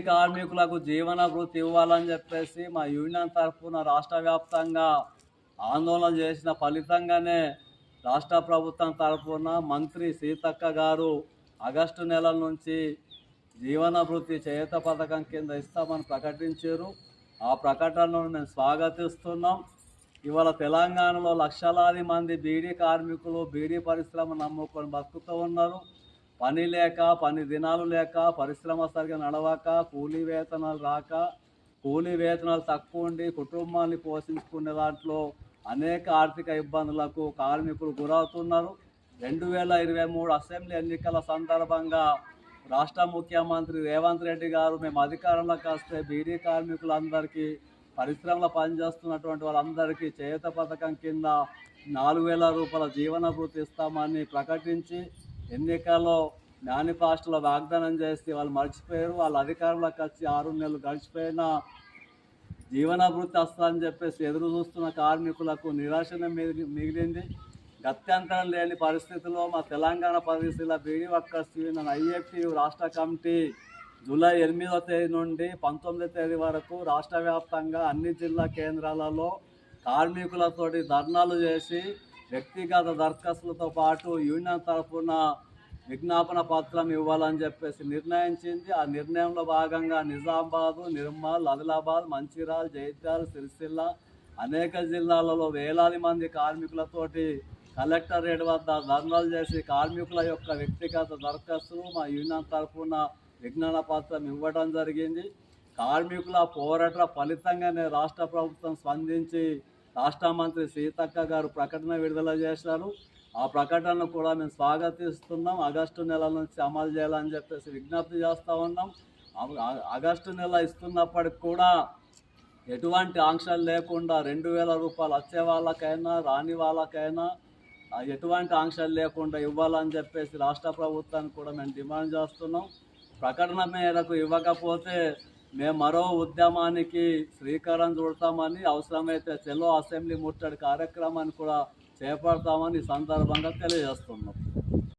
కార్మికులకు జీవన వృత్తి ఇవ్వాలని చెప్పేసి మా యూనియన్ తరఫున రాష్ట్ర వ్యాప్తంగా ఆందోళన చేసిన ఫలితంగానే రాష్ట్ర ప్రభుత్వం తరఫున మంత్రి సీతక్క గారు ఆగస్టు నెల నుంచి జీవన వృత్తి చేత పథకం కింద ఇస్తామని ప్రకటించారు. ఆ ప్రకటనను మేము స్వాగతిస్తున్నాం. ఇవాళ తెలంగాణలో లక్షలాది మంది బీడీ కార్మికులు బీడీ పరిశ్రమ నమ్ముకొని బతుకుతూ ఉన్నారు. పని లేక పని దినాలు లేక పరిశ్రమ సరిగా నడవక కూలీ వేతనాలు రాక కూలీ వేతనాలు తక్కువ ఉండి కుటుంబాన్ని పోషించుకునే దాంట్లో అనేక ఆర్థిక ఇబ్బందులకు కార్మికులు గురవుతున్నారు. రెండు వేల ఇరవై మూడు అసెంబ్లీ ఎన్నికల సందర్భంగా రాష్ట్ర ముఖ్యమంత్రి రేవంత్ రెడ్డి గారు మేము అధికారంలోకి వస్తే బీడీ కార్మికులందరికీ పరిశ్రమలో పనిచేస్తున్నటువంటి వాళ్ళందరికీ చేత పథకం కింద నాలుగు వేల రూపాయల జీవన భృతి ఇస్తామని ప్రకటించి ఎన్నికల్లో మేనిఫెస్టోలో వాగ్దానం చేస్తే వాళ్ళు మర్చిపోయారు వాళ్ళ అధికారంలోకి వచ్చి ఆరు నెలలు గడిచిపోయినా జీవనాభృతి వస్తుందని చెప్పేసి ఎదురు చూస్తున్న కార్మికులకు నిరాశన మిగిలి- మిగిలింది. గత్యంతరం లేని పరిస్థితిలో మా తెలంగాణ పరిస్థితుల బీడీ వర్కర్స్ యూనియన్ ఐఎఫ్టీ రాష్ట్ర కమిటీ జూలై ఎనిమిదో తేదీ నుండి పంతొమ్మిదో తేదీ వరకు రాష్ట్ర వ్యాప్తంగా అన్ని జిల్లా కేంద్రాలలో కార్మికులతోటి ధర్నాలు చేసి వ్యక్తిగత దరఖాస్తులతో పాటు యూనియన్ తరఫున విజ్ఞాపన పత్రం ఇవ్వాలని చెప్పేసి నిర్ణయించింది. ఆ నిర్ణయంలో భాగంగా నిజామాబాదు నిర్మల్ ఆదిలాబాద్ మంచిర్యాల జైత్యాల సిరిసిల్ల అనేక జిల్లాలలో వేలాది మంది కార్మికులతోటి కలెక్టరేట్ వద్ద ధర్నాలు చేసి కార్మికుల యొక్క వ్యక్తిగత దరఖాస్తులు మా యూనియన్ తరఫున విజ్ఞాన పత్రం ఇవ్వడం జరిగింది. కార్మికుల పోరాట ఫలితంగానే రాష్ట్ర ప్రభుత్వం స్పందించి రాష్ట్ర మంత్రి సీతక్క గారు ప్రకటన విడుదల చేశారు. ఆ ప్రకటనను కూడా మేము స్వాగతిస్తున్నాం. ఆగస్టు నెల నుంచి అమలు చేయాలని చెప్పేసి విజ్ఞప్తి చేస్తూ ఉన్నాం. ఆగస్టు నెల ఇస్తున్నప్పటికి కూడా ఎటువంటి ఆంక్షలు లేకుండా రెండు వేల రూపాయలు వచ్చే వాళ్ళకైనా రాని వాళ్ళకైనా ఎటువంటి ఆంక్షలు లేకుండా ఇవ్వాలని చెప్పేసి రాష్ట్ర ప్రభుత్వానికి కూడా మేము డిమాండ్ చేస్తున్నాం. ప్రకటన మేరకు ఇవ్వకపోతే మేము మరో ఉద్యమానికి శ్రీకారం చూడతామని అవసరమైతే చెలో అసెంబ్లీ ముట్టడి కార్యక్రమాన్ని కూడా చేపడతామని ఈ సందర్భంగా తెలియజేస్తున్నాం.